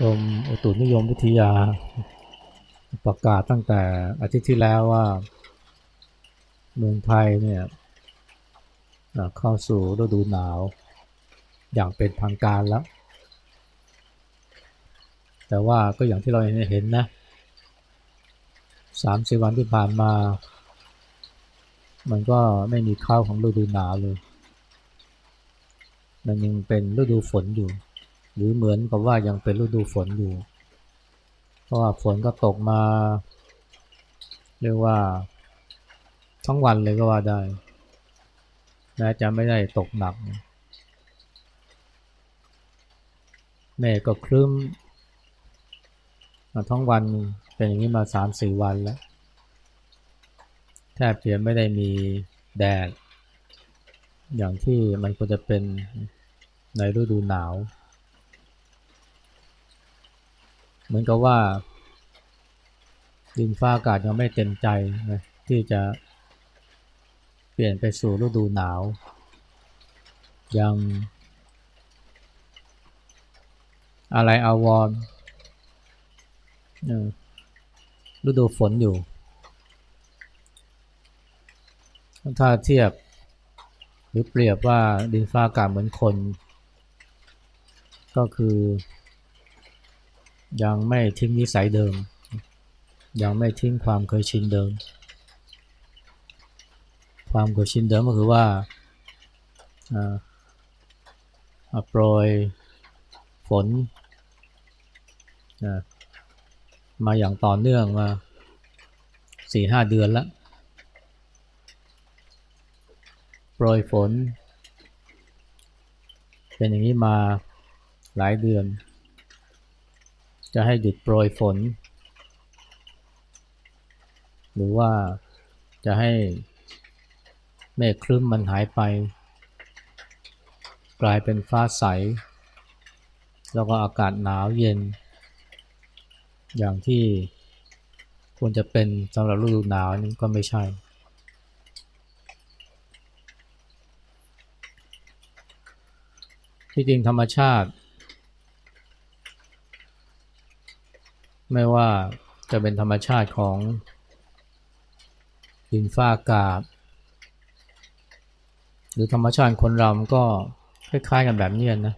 กรมอุตุนิยมวิทยา ประกาศตั้งแต่อาทิตย์ที่แล้วว่า เมืองไทยเนี่ยเข้าสู่ฤดูหนาว อย่างเป็นทางการแล้ว แต่ว่าก็อย่างที่เราเห็นนะสามสี่วันที่ผ่านมา มันก็ไม่มีข้าวของฤดูหนาวเลย มันยังเป็นฤดูฝนอยู่ หรือเหมือนกับว่ายังเป็นฤดูฝนอยู่ เพราะว่าฝนก็ตกมาเรียกว่า ทั้งวันเลยก็ว่าได้แม้จะไม่ได้ตกหนักเมฆก็ครึ้มมาทั้งวันเป็นอย่างนี้มาสามสี่วันแล้วแทบจะไม่ได้มีแดด อย่างที่มันควรจะเป็นในฤดูหนาว เหมือนกับว่าดินฟ้าอากาศยังไม่เต็มใจนะที่จะเปลี่ยนไปสู่ฤดูหนาว ยังอะไรอาวรฤดูฝนอยู่ ถ้าเทียบหรือเปรียบว่าดินฟ้าอากาศเหมือนคน ก็คือ ยังไม่ทิ้งนิสัยเดิม ยังไม่ทิ้งความเคยชินเดิม ความเคยชินเดิมก็คือว่าโปรยฝนมาอย่างต่อเนื่องมาสี่ห้าเดือนแล้วโปรยฝน เป็นอย่างนี้มาหลายเดือน จะให้หยุดโปรยฝน หรือว่าจะให้เมฆครึ้มมันหายไป กลายเป็นฟ้าใส แล้วก็อากาศหนาวเย็น อย่างที่ควรจะเป็นสำหรับฤดูหนาวนี่ก็ไม่ใช่ ที่จริงธรรมชาติ ไม่ว่าจะเป็นธรรมชาติของดินฟ้าอากาศ หรือธรรมชาติคนเราก็คล้ายๆกันแบบนี้นะ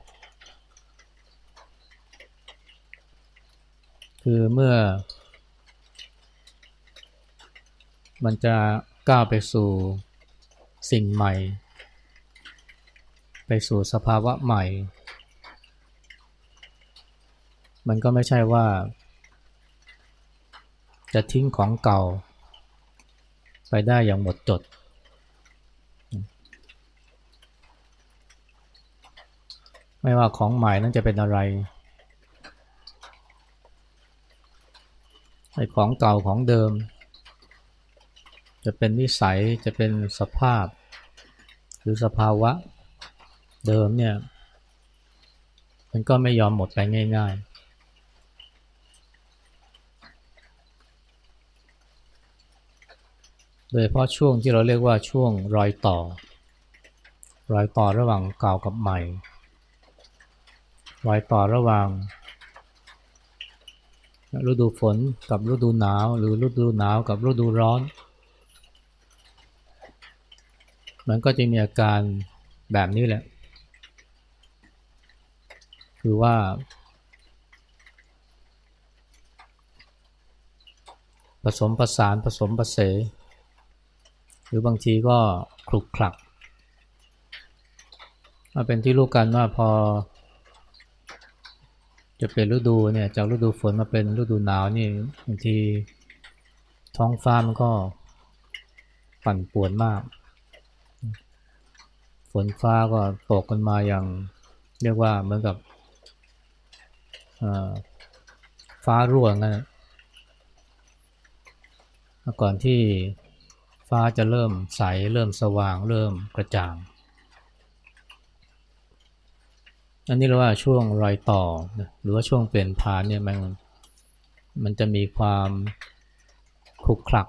คือเมื่อ มันจะก้าวไปสู่สิ่งใหม่ ไปสู่สภาวะใหม่ มันก็ไม่ใช่ว่า จะทิ้งของเก่า ไปได้อย่างหมดจด ไม่ว่าของใหม่นั้นจะเป็นอะไรไอ้ของเก่าของเดิม จะเป็นนิสัยจะเป็นสภาพ หรือสภาวะเดิมเนี่ย มันก็ไม่ยอมหมดไปง่าย ๆ โดยเพราะช่วงที่เราเรียกว่าช่วงรอยต่อ รอยต่อระหว่างเก่ากับใหม่ รอยต่อระหว่างฤดูฝนกับฤดูหนาว หรือฤดูหนาวกับฤดูร้อน มันก็จะมีอาการแบบนี้แหละ คือว่า ผสมผสานผสมผสม หรือบางทีก็คลุกคลักมาเป็นที่รู้กันว่าพอ จะเป็นฤดูเนี่ยจากฤดูฝนมาเป็นฤดูหนาวนี่บางทีท้องฟ้ามันก็ปั่นป่วนมาก ฝนฟ้าก็ตกกันมาอย่างเรียกว่าเหมือนกับฟ้ารั่วงั้นก่อนที่ ฟ้าจะเริ่มใส เริ่มสว่าง เริ่มกระจ่าง อันนี้เราว่าช่วงรอยต่อ หรือว่าช่วงเปลี่ยนผ่านเนี่ยมันมันจะมีความคลุกคลัก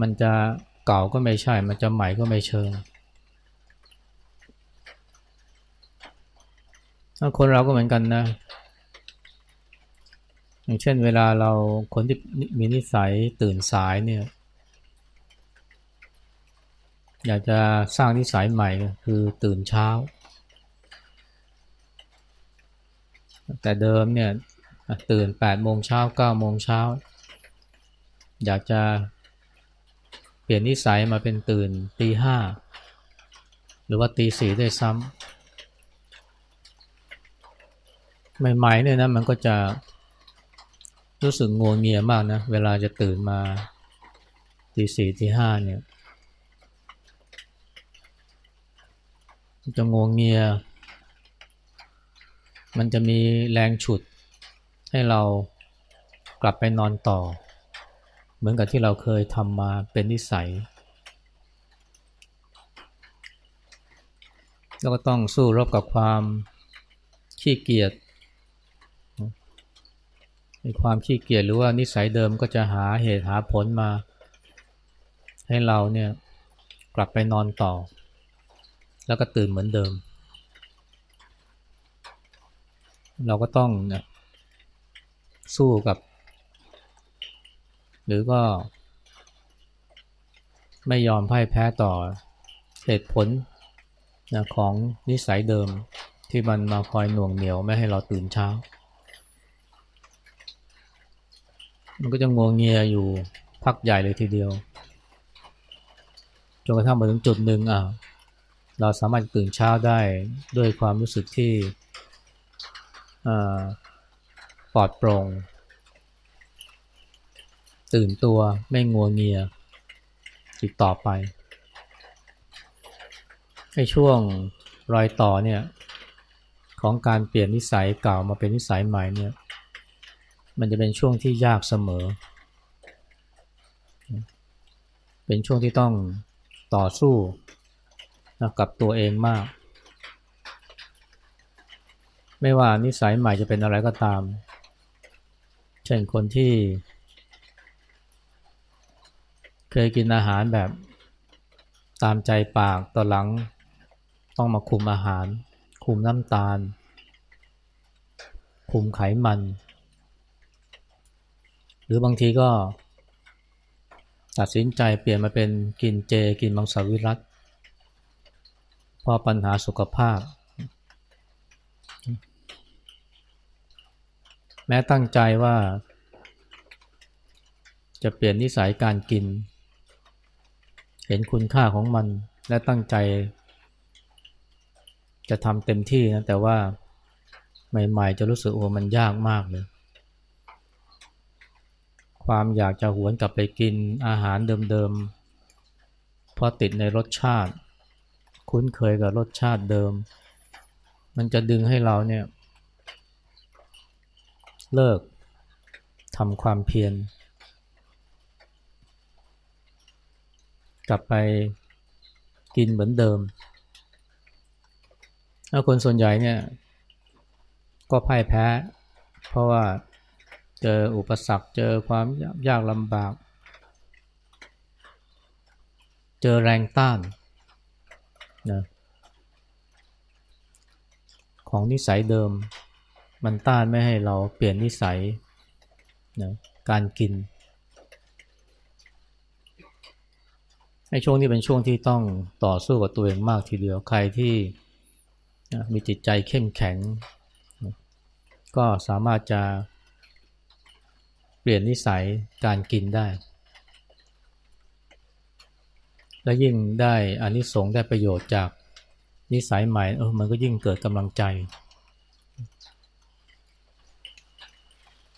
มันจะเก่าก็ไม่ใช่ มันจะใหม่ก็ไม่เชิง คนเราก็เหมือนกันนะ อย่างเช่นเวลาเราคนที่มีนิสัยตื่นสายเนี่ยอยากจะสร้างนิสัยใหม่คือตื่นเช้า แต่เดิมเนี่ยตื่น8โมงเช้า9โมงเช้า อยากจะเปลี่ยนนิสัยมาเป็นตื่นตีห้าหรือว่าตีสี่ได้ซ้ำใหม่ๆเนี่ยนะมันก็จะ รู้สึกงวงเงียมากนะ เวลาจะตื่นมาตีสี่ตีห้าเนี่ยจะงวงเงีย มันจะมีแรงฉุดให้เรากลับไปนอนต่อ เหมือนกับที่เราเคยทำมาเป็นนิสัย แล้วก็ต้องสู้รบกับความขี้เกียจ ความขี้เกียจหรือว่านิสัยเดิมก็จะหาเหตุหาผลมา ให้เราเนี่ยกลับไปนอนต่อ แล้วก็ตื่นเหมือนเดิม เราก็ต้องสู้กับ หรือก็ ไม่ยอมพ่ายแพ้ต่อเหตุผลนะของนิสัยเดิมที่มันมาคอยหน่วงเหนียวไม่ให้เราตื่นเช้า มันก็จะงวงเงียอยู่พักใหญ่เลยทีเดียวจนกระทั่งมาถึงจุดหนึ่งอะเราสามารถตื่นเช้าได้ด้วยความรู้สึกที่ปลอดโปร่งตื่นตัวไม่งัวเงียอีกต่อไปในช่วงรอยต่อเนี่ยของการเปลี่ยนนิสัยเก่ามาเป็นนิสัยใหม่เนี่ย มันจะเป็นช่วงที่ยากเสมอ เป็นช่วงที่ต้องต่อสู้กับตัวเองมาก ไม่ว่านิสัยใหม่จะเป็นอะไรก็ตาม เช่นคนที่ เคยกินอาหารแบบตามใจปากต่อหลังต้องมาคุมอาหาร คุมน้ำตาล คุมไขมัน หรือบางทีก็ ตัดสินใจเปลี่ยนมาเป็นกินเจ กินมังสวิรัตเพราะปัญหาสุขภาพ แม้ตั้งใจว่า จะเปลี่ยนนิสัยการกิน เห็นคุณค่าของมันและตั้งใจ จะทำเต็มที่นะแต่ว่าใหม่ ๆ จะรู้สึกโอ้มันยากมากเลย ความอยากจะหวนกลับไปกินอาหารเดิมๆ เพราะติดในรสชาติ คุ้นเคยกับรสชาติเดิม มันจะดึงให้เราเนี่ย เลิกทำความเพียรกลับไปกินเหมือนเดิมแล้วคนส่วนใหญ่เนี่ย ก็พ่ายแพ้ เพราะว่า เจออุปสรรคเจอความยากลำบาก เจอแรงต้านนะของนิสัยเดิม มันต้านไม่ให้เราเปลี่ยนนิสัยนะการกินในช่วงนี้เป็นช่วงที่ต้องต่อสู้กับตัวเองมากทีเดียวใครที่มีจิตใจเข้มแข็ง ก็สามารถจะ เปลี่ยนนิสัยการกินได้ และยิ่งได้อานิสงส์ได้ประโยชน์จากนิสัยใหม่เออมันก็ยิ่งเกิดกำลังใจ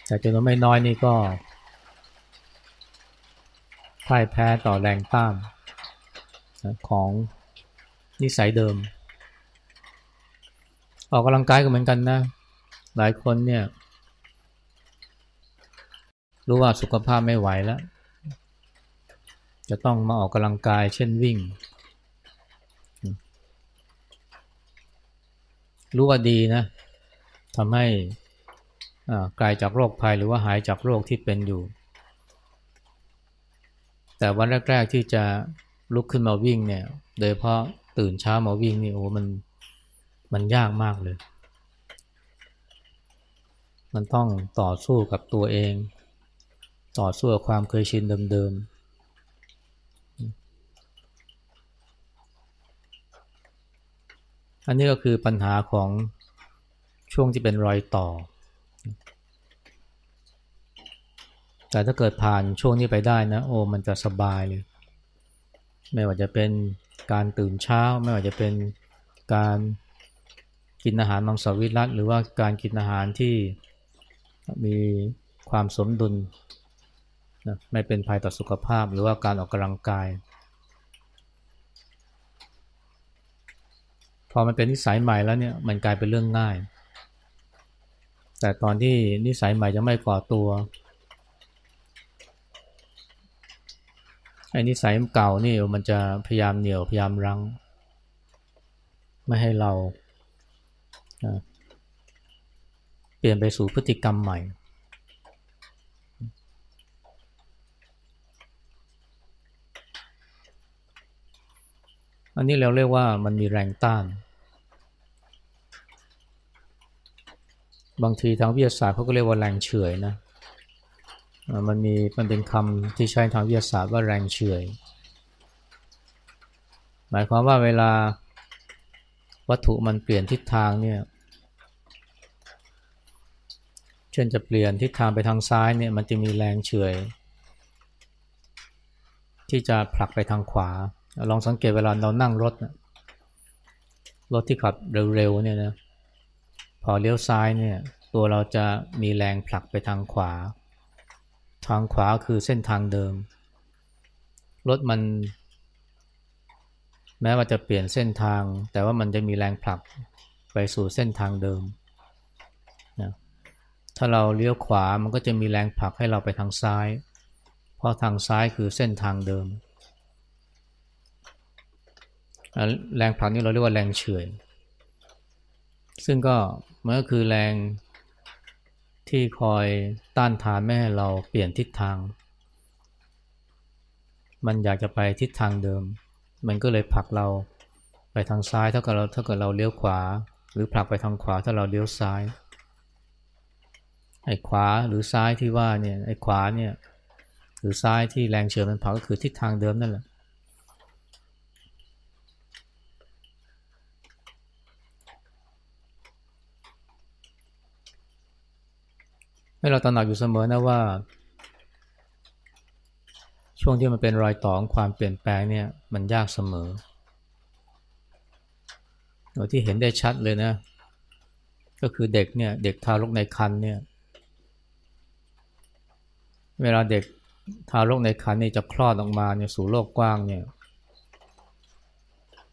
แต่จำนวนไม่น้อยนี่ก็พ่ายแพ้ต่อแรงต้านของนิสัยเดิม ออกกำลังกายก็เหมือนกันนะ หลายคนเนี่ย รู้ว่าสุขภาพไม่ไหวแล้ว จะต้องมาออกกำลังกายเช่นวิ่ง รู้ว่าดีนะทำให้กลายจากโรคภัยหรือว่าหายจากโรคที่เป็นอยู่ แต่วันแรก ๆ ที่จะลุกขึ้นมาวิ่งเนี่ย โดยเพราะตื่นเช้ามาวิ่งนี่โอ้มันมันยากมากเลย มันต้องต่อสู้กับตัวเอง ต่อสู้กับความเคยชินเดิมๆ อันนี้ก็คือปัญหาของช่วงที่เป็นรอยต่อ แต่ถ้าเกิดผ่านช่วงนี้ไปได้นะ โอ้มันจะสบายเลย ไม่ว่าจะเป็นการตื่นเช้า ไม่ว่าจะเป็นการกินอาหารมังสวิรัตหรือว่าการกินอาหารที่มีความสมดุล นะไม่เป็นภัยต่อสุขภาพหรือว่าการออกกำลังกาย พอมันเป็นนิสัยใหม่แล้วเนี่ยมันกลายเป็นเรื่องง่าย แต่ตอนที่นิสัยใหม่ยังไม่ก่อตัวไอ้นิสัยเก่านี่มันจะพยายามเหนี่ยวพยายามรั้ง ไม่ให้เราเปลี่ยนไปสู่พฤติกรรมใหม่ อันนี้เราเรียกว่ามันมีแรงต้าน บางทีทางวิทยาศาสตร์เขาก็เรียกว่าแรงเฉื่อยนะมันมีมันเป็นคำที่ใช้ทางวิทยาศาสตร์ว่าแรงเฉื่อยหมายความว่าเวลาวัตถุมันเปลี่ยนทิศทางเนี่ยเช่นจะเปลี่ยนทิศทางไปทางซ้ายเนี่ยมันจะมีแรงเฉื่อยที่จะผลักไปทางขวา ลองสังเกตเวลาเรานั่งรถรถที่ขับเร็วๆเนี่ยนะพอเลี้ยวซ้ายเนี่ยตัวเราจะมีแรงผลักไปทางขวา ทางขวาคือเส้นทางเดิม รถมัน แม้ว่าจะเปลี่ยนเส้นทาง แต่ว่ามันจะมีแรงผลักไปสู่เส้นทางเดิมนะถ้าเราเลี้ยวขวามันก็จะมีแรงผลักให้เราไปทางซ้าย เพราะทางซ้ายคือเส้นทางเดิม แรงผลักนี้เราเรียกว่าแรงเฉื่อยซึ่งก็มันก็คือแรงที่คอยต้านทานไม่ให้เราเปลี่ยนทิศทาง มันอยากจะไปทิศทางเดิม มันก็เลยผลักเราไปทางซ้ายถ้ากิดเราถ้าเกิดเราเลี้ยวขวา หรือผลักไปทางขวาถ้าเราเลี้ยวซ้ายไอ้ขวาหรือซ้ายที่ว่าเนี่ยไอ้ขวาเนี่ยหรือซ้ายที่แรงเฉื่อยมันผลักก็คือทิศทางเดิมนั่นแหละ ให้เราตระหนักอยู่เสมอนะว่า ช่วงที่มันเป็นรอยต่อของความเปลี่ยนแปลงเนี่ยมันยากเสมอโดยที่เห็นได้ชัดเลยนะ ก็คือเด็กเนี่ยเด็กทารกในครรภ์เนี่ยเวลาเด็กทารกในครรภ์นี่จะคลอดออกมาเนี่ยสู่โลกกว้างเนี่ย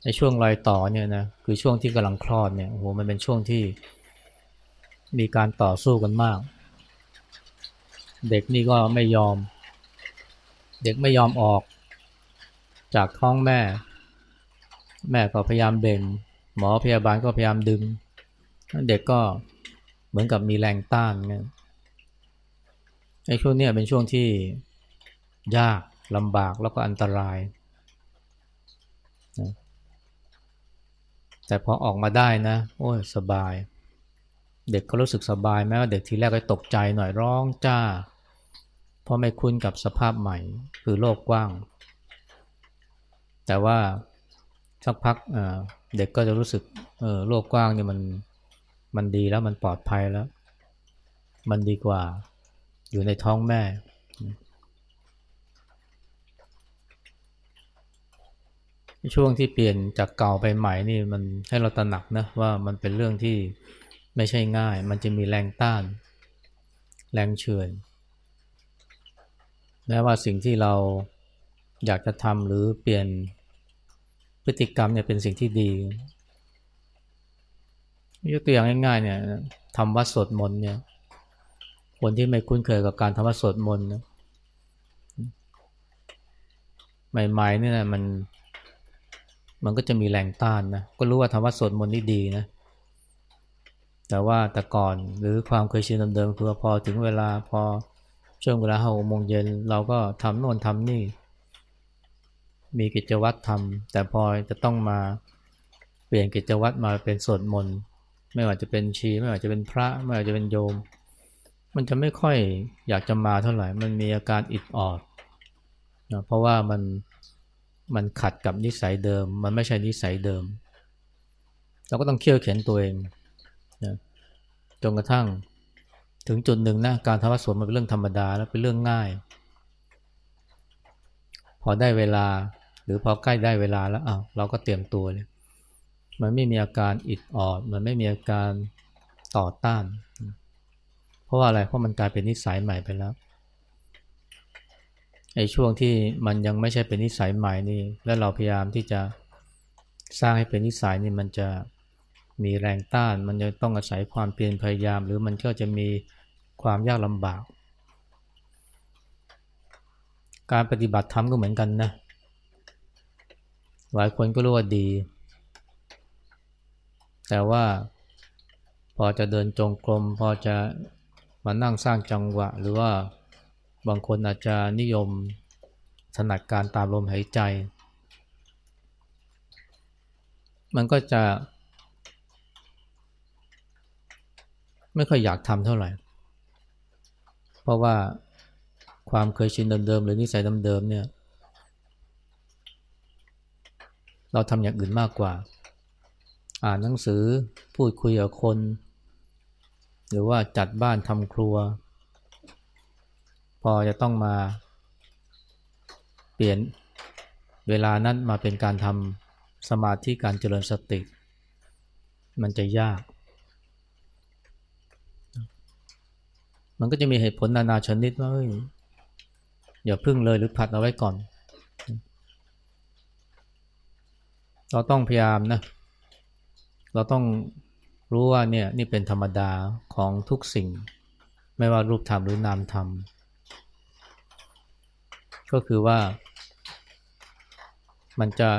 ในช่วงรอยต่อเนี่ยนะคือช่วงที่กำลังคลอดเนี่ยโอ้โหมันเป็นช่วงที่มีการต่อสู้กันมาก เด็กนี่ก็ไม่ยอม เด็กไม่ยอมออก จากท้องแม่ แม่ก็พยายามเบ่ง หมอพยาบาลก็พยายามดึง เด็กก็เหมือนกับมีแรงต้านเงี้ยไอ้ช่วงนี้เป็นช่วงที่ยากลำบากแล้วก็อันตราย แต่พอออกมาได้นะ โอ้ยสบาย เด็กก็รู้สึกสบายแม้ว่าเด็กทีแรกก็ตกใจหน่อยร้องจ้า ราะไม่คุ้นกับสภาพใหม่คือโลกกว้าง แต่ว่าสักพักเด็กก็จะรู้สึกโลกกว้างเนี่ยมันมันดีแล้วมันปลอดภัยแล้ว มันดีกว่าอยู่ในท้องแม่ ช่วงที่เปลี่ยนจากเก่าไปใหม่นี่มันให้เราตระหนักนะว่ามันเป็นเรื่องที่ไม่ใช่ง่าย มันจะมีแรงต้าน แรงเฉื่อย แม้ว่าสิ่งที่เราอยากจะทำหรือเปลี่ยนพฤติกรรมเนี่ยเป็นสิ่งที่ดียกตัวอย่างง่ายๆเนี่ยทำวัดสวดมนต์เนี่ย คนที่ไม่คุ้นเคยกับการทำวัดสวดมนต์นะใหม่ๆเนี่ยนะมันมันก็จะมีแรงต้านนะก็รู้ว่าทำวัดสวดมนต์นี่ดีนะแต่ว่าแต่ก่อนหรือความเคยชินเดิมๆคือพอถึงเวลาพอ ช่วงเวลาห้าโมงเย็นเราก็ทำโน่นทำนี่ มีกิจวัตรทำแต่พอจะต้องมาเปลี่ยนกิจวัตรมาเป็นสวดมนต์ไม่ว่าจะเป็นชี ไม่ว่าจะเป็นพระ ไม่ว่าจะเป็นโยม มันจะไม่ค่อยอยากจะมาเท่าไหร่ มันมีอาการอิดออดนะเพราะว่ามันมันขัดกับนิสัยเดิม มันไม่ใช่นิสัยเดิม เราก็ต้องเคี่ยวเข็นตัวเองนะจนกระทั่ง ถึงจุดหนึ่งนะการทำวัดสวดมันเป็นเรื่องธรรมดาแล้วเป็นเรื่องง่าย พอได้เวลาหรือพอใกล้ได้เวลาแล้วอ้าวเราก็เตรียมตัวเลยมันไม่มีอาการอิดออด มันไม่มีอาการต่อต้าน เพราะว่าอะไรเพราะมันกลายเป็นนิสัยใหม่ไปแล้วไอ้ช่วงที่มันยังไม่ใช่เป็นนิสัยใหม่นี่ แล้วเราพยายามที่จะสร้างให้เป็นนิสัยนี่มันจะ มีแรงต้าน มันจะต้องอาศัยความเพียรพยายาม หรือมันก็จะมีความยากลำบาก การปฏิบัติธรรมก็เหมือนกันนะ หลายคนก็รู้ว่าดี แต่ว่าพอจะเดินจงกรม พอจะมานั่งสร้างจังหวะ หรือว่าบางคนอาจจะนิยมถนัดการตามลมหายใจ มันก็จะ ไม่ค่อยอยากทำเท่าไหร่ เพราะว่าความเคยชินเดิมๆหรือนิสัยเดิมๆเนี่ย เราทำอย่างอื่นมากกว่า อ่านหนังสือพูดคุยกับคน หรือว่าจัดบ้านทำครัว พอจะต้องมาเปลี่ยนเวลานั้นมาเป็นการทำสมาธิการเจริญสติ มันจะยาก มันก็จะมีเหตุผลนานาชนิดว่าอย่าพึ่งเลยหรือผัดเอาไว้ก่อน เราต้องพยายามนะ เราต้องรู้ว่าเนี่ยนี่เป็นธรรมดาของทุกสิ่ง ไม่ว่ารูปธรรมหรือนามธรรม ก็คือว่า มันจะ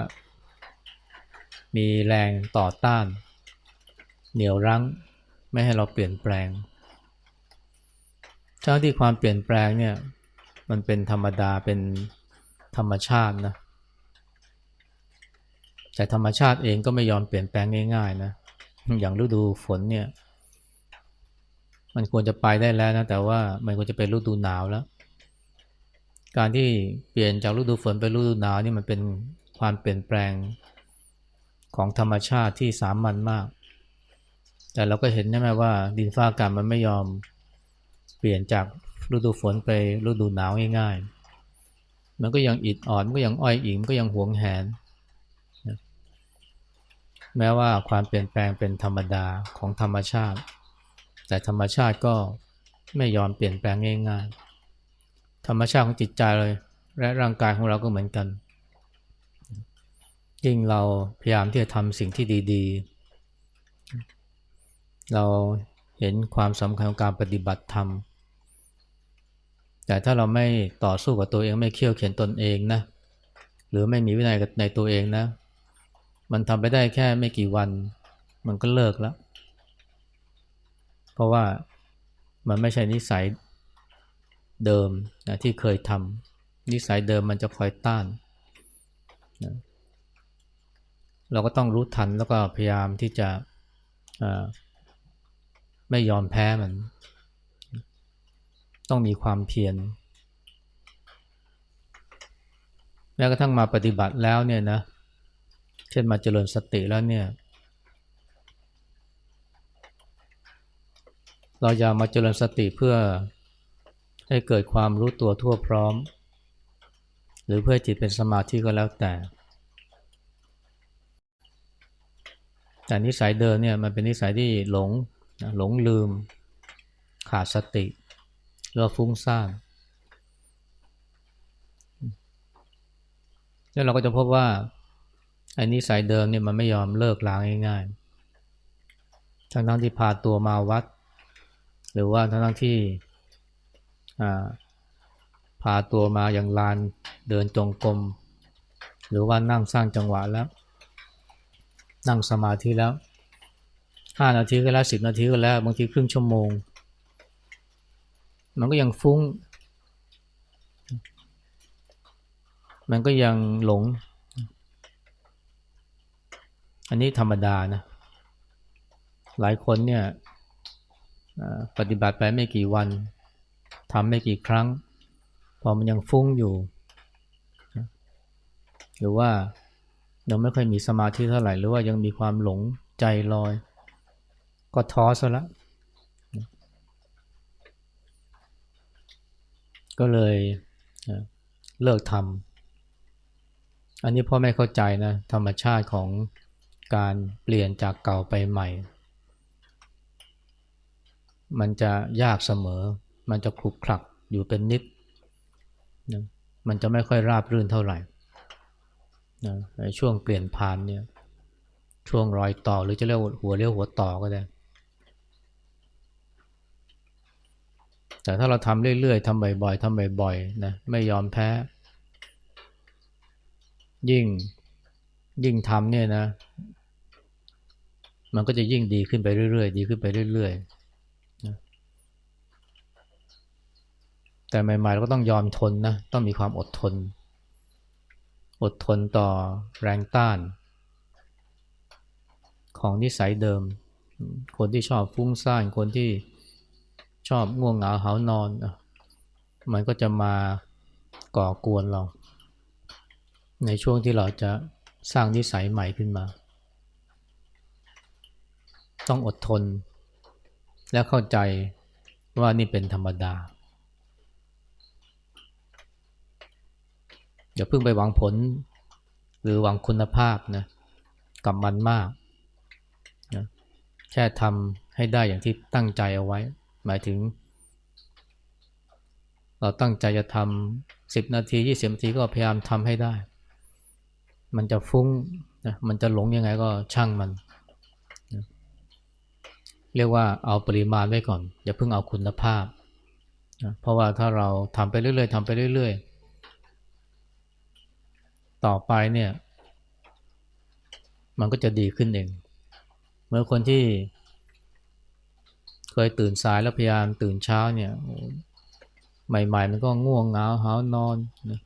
มีแรงต่อต้าน เหนี่ยวรั้ง ไม่ให้เราเปลี่ยนแปลง ทั้งที่ความเปลี่ยนแปลงเนี่ย มันเป็นธรรมดาเป็นธรรมชาตินะ แต่ธรรมชาติเองก็ไม่ยอมเปลี่ยนแปลงง่ายๆนะ อย่างฤดูฝนเนี่ย มันควรจะไปได้แล้วนะ แต่ว่ามันควรจะเป็นฤดูหนาวแล้ว การที่เปลี่ยนจากฤดูฝนไปฤดูหนาวนี่มันเป็นความเปลี่ยนแปลงของธรรมชาติที่สามัญมาก แต่เราก็เห็นใช่ไหมว่าดินฟ้าอากาศมันไม่ยอม เปลี่ยนจากฤดูฝนไปฤดูหนาวง่ายๆ มันก็ยังอิดอ่อนมันก็ยังอ้อยอิงมันก็ยังหวงแหน แม้ว่าความเปลี่ยนแปลงเป็นธรรมดาของธรรมชาติ แต่ธรรมชาติก็ไม่ยอมเปลี่ยนแปลงง่ายๆ ธรรมชาติของจิตใจเลย และร่างกายของเราก็เหมือนกัน ยิ่งเราพยายามที่จะทำสิ่งที่ดีๆ เราเห็นความสำคัญของการปฏิบัติธรรม แต่ถ้าเราไม่ต่อสู้กับตัวเองไม่เคี่ยวเข็นตนเองนะ หรือไม่มีวินัยในตัวเองนะ มันทำไปได้แค่ไม่กี่วัน มันก็เลิกแล้ว เพราะว่ามันไม่ใช่นิสัยเดิมนะที่เคยทำนิสัยเดิมมันจะคอยต้านนะเราก็ต้องรู้ทันแล้วก็พยายามที่จะไม่ยอมแพ้มัน ต้องมีความเพียรแม้กระทั่งมาปฏิบัติแล้วเนี่ยนะ เช่นมาเจริญสติแล้วเนี่ย เราอย่ามาเจริญสติเพื่อให้เกิดความรู้ตัวทั่วพร้อม หรือเพื่อจิตเป็นสมาธิก็แล้วแต่ แต่นิสัยเดิมเนี่ยมันเป็นนิสัยที่หลงหลงลืมขาดสติ หรือฟุ้งซ่านแล้วเราก็จะพบว่าไอ้นิสัยเดิมเนี่ยมันไม่ยอมเลิกลางง่ายๆ ทั้งทั้งที่พาตัวมาวัด หรือว่าทั้งทั้งที่พาตัวมาอย่างลานเดินจงกรมหรือว่านั่งสร้างจังหวะแล้ว นั่งสมาธิแล้วห้านาทีก็แล้วสิบนาทีก็แล้ว บางทีครึ่งชั่วโมง มันก็ยังฟุ้ง มันก็ยังหลง อันนี้ธรรมดานะ หลายคนเนี่ยปฏิบัติไปไม่กี่วันทำไม่กี่ครั้ง พอมันยังฟุ้งอยู่ หรือว่ายังไม่ค่อยมีสมาธิเท่าไหร่ หรือว่ายังมีความหลงใจลอย ก็ท้อซะละ ก็เลยเลิกทำอันนี้พ่อไม่เข้าใจนะธรรมชาติของการเปลี่ยนจากเก่าไปใหม่ มันจะยากเสมอ มันจะคลุกคลักอยู่เป็นนิดนะมันจะไม่ค่อยราบรื่นเท่าไหร่นะในช่วงเปลี่ยนผ่านเนี่ยช่วงรอยต่อหรือจะเรียกหัวเรียวหัวต่อก็ได้ แต่ถ้าเราทำเรื่อยๆทำบ่อยๆทำบ่อยๆนะไม่ยอมแพ้ ยิ่งยิ่งทำเนี่ยนะ มันก็จะยิ่งดีขึ้นไปเรื่อยๆ ดีขึ้นไปเรื่อยๆนะแต่ใหม่ๆเราก็ต้องยอมทนนะ ต้องมีความอดทน อดทนต่อแรงต้าน ของนิสัยเดิม คนที่ชอบฟุ้งซ่านคนที่ ชอบง่วงเหงาหานอน มันก็จะมาก่อกวนเรา ในช่วงที่เราจะสร้างนิสัยใหม่ขึ้นมา ต้องอดทน และเข้าใจว่านี่เป็นธรรมดา อย่าเพิ่งไปหวังผล หรือหวังคุณภาพนะกับมันมากนะแค่ทำให้ได้อย่างที่ตั้งใจเอาไว้ หมายถึง เราตั้งใจจะทำสิบนาทียี่สิบนาทีก็พยายามทำให้ได้ มันจะฟุ้งนะมันจะหลงยังไงก็ช่างมันเรียกว่าเอาปริมาณไว้ก่อน อย่าเพิ่งเอาคุณภาพนะเพราะว่าถ้าเราทำไปเรื่อยๆทำไปเรื่อยๆ ต่อไปเนี่ย มันก็จะดีขึ้นเอง เมื่อคนที่ เคยตื่นสายแล้วพยายามตื่นเช้าเนี่ยใหม่ ๆ มันก็ง่วงเหงาหานอนนะ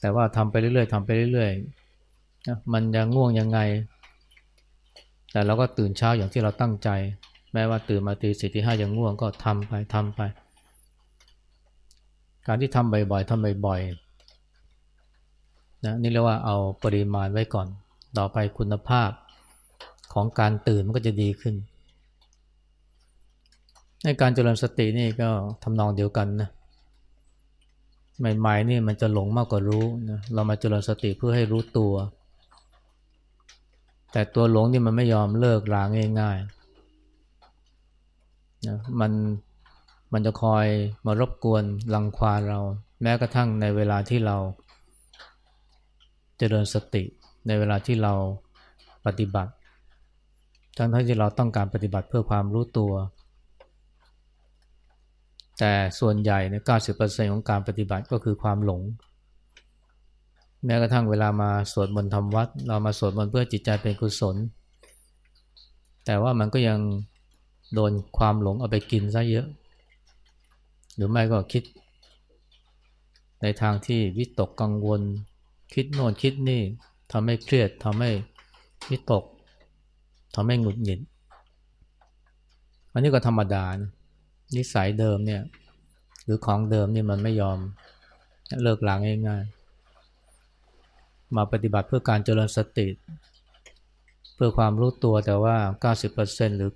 แต่ว่าทำไปเรื่อยๆทำไปเรื่อยๆนะมันจะง่วงยังไง แต่เราก็ตื่นเช้าอย่างที่เราตั้งใจ แม้ว่าตื่นมาตีสี่ตีห้ายังง่วงก็ทำไปทำไป การที่ทำบ่อยๆทำบ่อยๆนะนี่เรียกว่าเอาปริมาณไว้ก่อน ต่อไปคุณภาพ ของการตื่นมันก็จะดีขึ้น ในการเจริญสตินี่ก็ทำนองเดียวกันนะใหม่ๆนี่มันจะหลงมากกว่ารู้นะเรามาเจริญสติเพื่อให้รู้ตัว แต่ตัวหลงนี่มันไม่ยอมเลิกลาง่ายๆนะมันมันจะคอยมารบกวนรังควานเรา แม้กระทั่งในเวลาที่เราจเจริญสติในเวลาที่เราปฏิบัติ ทั้งที่เราต้องการปฏิบัติเพื่อความรู้ตัว แต่ส่วนใหญ่ใน90%ของการปฏิบัติก็คือความหลง แม้กระทั่งเวลามาสวดมนต์ทำวัด เรามาสวดมนต์เพื่อจิตใจเป็นกุศล แต่ว่ามันก็ยังโดนความหลงเอาไปกินซะเยอะ หรือไม่ก็คิด ในทางที่วิตกกังวล คิดโน่นคิดนี่ทำให้เครียดทำให้วิตก ทำให้หงุดหงิด อันนี้ก็ธรรมดานะนิสัยเดิมเนี่ย หรือของเดิมนี่มันไม่ยอมเลิกล้างง่ายๆ มาปฏิบัติเพื่อการเจริญสติ เพื่อความรู้ตัวแต่ว่า 90%หรือ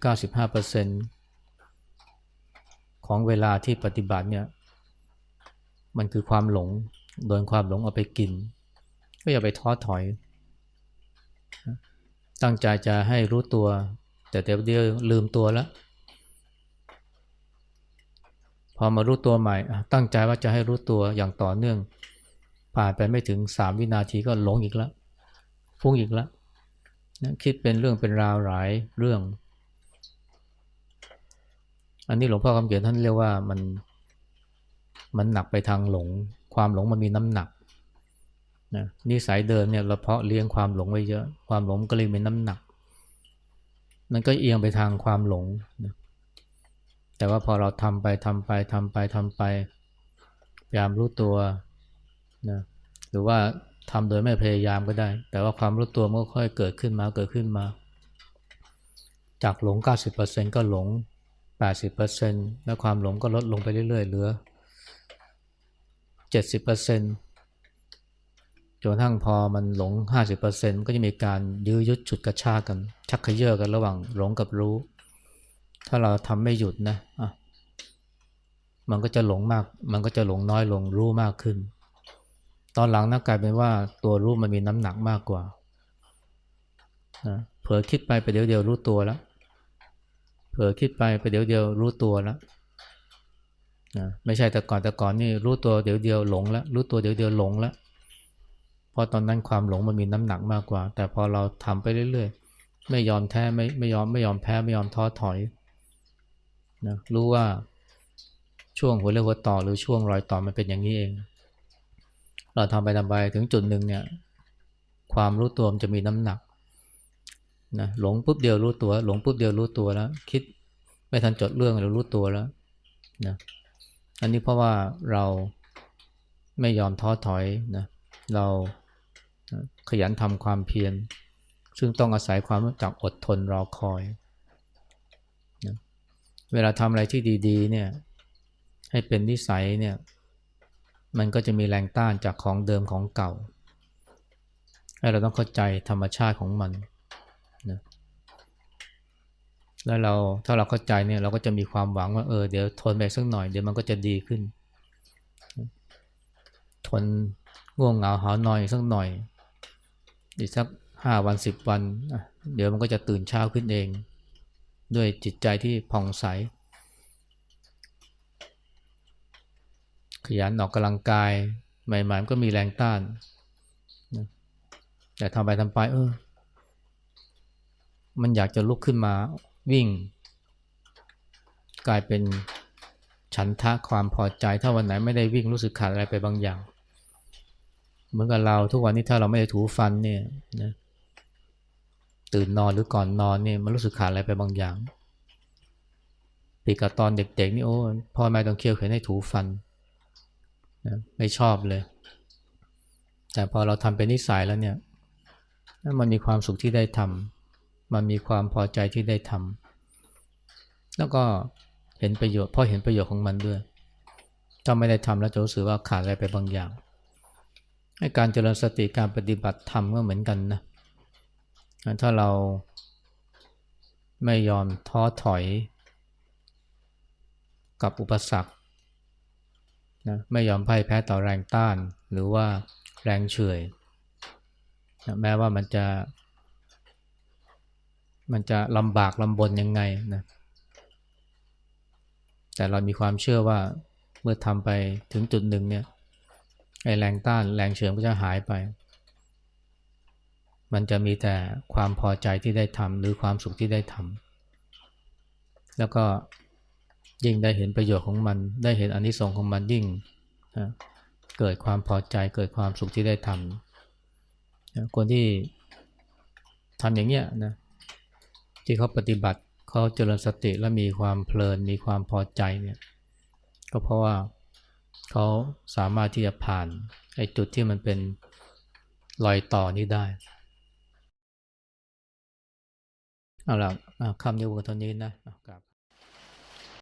95%ของเวลาที่ปฏิบัติเนี่ย มันคือความหลง โดนความหลงเอาไปกิน ก็อย่าไปท้อถอย ตั้งใจจะให้รู้ตัว แต่เดี๋ยวเดียวลืมตัวแล้ว พอมารู้ตัวใหม่ ตั้งใจว่าจะให้รู้ตัวอย่างต่อเนื่อง ผ่านไปไม่ถึงสามวินาทีก็หลงอีกแล้วฟุ้งอีกแล้วคิดเป็นเรื่องเป็นราวหลายเรื่อง อันนี้หลวงพ่อคำเขียนท่านเรียกว่ามันมันหนักไปทางหลง ความหลงมันมีน้ำหนัก นะนิสัยเดิมเนี่ยเราเพาะเลี้ยงความหลงไว้เยอะ ความหลงก็เลยมีน้ำหนัก มันก็เอียงไปทางความหลงนะแต่ว่าพอเราทำไปทำไปทำไปทำไปพยายามรู้ตัวนะหรือว่าทำโดยไม่พยายามก็ได้ แต่ว่าความรู้ตัวมันก็ค่อยเกิดขึ้นมาเกิดขึ้นมา จากหลง 90%ก็หลง 80%แล้วความหลงก็ลดลงไปเรื่อยๆเหลือ 70% จนทั่งพอมันหลง 50%ก็จะมีการยื้อยุดฉุดกระชากกัน ชักเขยื้อกันระหว่างหลงกับรู้ ถ้าเราทำไม่หยุดนะะมันก็จะหลงมาก มันก็จะหลงน้อยลงรู้มากขึ้น ตอนหลังนะกลายเป็นว่าตัวรู้มันมีน้ำหนักมากกว่านะเผลอคิดไปไปเดี๋ยวเดียวรู้ตัวแล้วเผลอคิดไปไปเดี๋ยวเดียวรู้ตัวแล้วนะไม่ใช่แต่ก่อนแต่ก่อนนี่รู้ตัวเดี๋ยวเดียวหลงแล้วรู้ตัวเดี๋ยวเดียวหลงแล้ว ราะตอนนั้นความหลงมันมีน้ำหนักมากกว่า แต่พอเราทำไปเรื่อยๆ ไม่ยอมแท้ไม่ไม่ยอมไม่ยอมแพ้ไม่ยอมท้อถอยนะรู้ว่าช่วงหัวเรียวหัวต่อหรือช่วงรอยต่อมันเป็นอย่างนี้เอง เราทำไปทำไปถึงจุดหนึ่งเนี่ย ความรู้ตัวมันจะมีน้ำหนักนะหลงปุ๊บเดียวรู้ตัว หลงปุ๊บเดียวรู้ตัวแล้ว คิดไม่ทันจดเรื่องเรารู้ตัวแล้วนะอันนี้เพราะว่าเราไม่ยอมท้อถอยนะเรา ขยันทำความเพียร ซึ่งต้องอาศัยความรู้จักอดทนรอคอยนะเวลาทำอะไรที่ดี ๆ เนี่ย ให้เป็นนิสัยเนี่ย มันก็จะมีแรงต้านจากของเดิมของเก่า ให้เราต้องเข้าใจธรรมชาติของมันนะแล้วเราถ้าเราเข้าใจเนี่ยเราก็จะมีความหวังว่าเออเดี๋ยวทนไปสักหน่อยเดี๋ยวมันก็จะดีขึ้น ทนง่วงเหงาหานอนอีกสักหน่อย อีกสักห้าวันสิบวัน เดี๋ยวมันก็จะตื่นเช้าขึ้นเอง ด้วยจิตใจที่ผ่องใส ขยันออกกำลังกายใหม่ๆก็มีแรงต้าน แต่ทำไปทำไปเออ มันอยากจะลุกขึ้นมาวิ่ง กลายเป็นฉันทะความพอใจ ถ้าวันไหนไม่ได้วิ่งรู้สึกขาดอะไรไปบางอย่าง เหมือนกับเราทุกวันนี้ถ้าเราไม่ได้ถูฟันเนี่ยนะตื่นนอนหรือก่อนนอนเนี่ยมันรู้สึกขาดอะไรไปบางอย่างปีกับตอนเด็กๆนี่โอ้พ่อแม่ต้องเคี่ยวเข็นให้ถูฟันนะไม่ชอบเลย แต่พอเราทำเป็นนิสัยแล้วเนี่ยมันมีความสุขที่ได้ทำมันมีความพอใจที่ได้ทำแล้วก็เห็นประโยชน์พราะเห็นประโยชน์ของมันด้วยถ้าไม่ได้ทำแล้วจะรู้สึกว่าขาดอะไรไปบางอย่าง การเจริญสติการปฏิบัติธรรมก็เหมือนกันนะถ้าเราไม่ยอมท้อถอย กับอุปสรรคนะไม่ยอมพ่ายแพ้ต่อแรงต้าน หรือว่าแรงเฉื่อยนะแม้ว่ามันจะ มันจะลำบากลำบนยังไงนะแต่เรามีความเชื่อว่าเมื่อทำไปถึงจุดหนึ่งเนี่ย ไอ้แรงต้านแรงเฉื่อยก็จะหายไป มันจะมีแต่ความพอใจที่ได้ทำหรือความสุขที่ได้ทำแล้วก็ยิ่งได้เห็นประโยชน์ของมัน ได้เห็นอนนิสงส์ของมันยิ่งเกิดความพอใจเกิดความสุขที่ได้ทำคนที่ทำอย่างเงี้ยนะที่เขาปฏิบัติเขาเจริญสติและมีความเพลินมีความพอใจเนี่ยก็เพราะว่า เขาสามารถที่จะผ่านไอ้จุดที่มันเป็นรอยต่อนี้ได้ เอาล่ะคำนี้วันเท่านี้นะครับ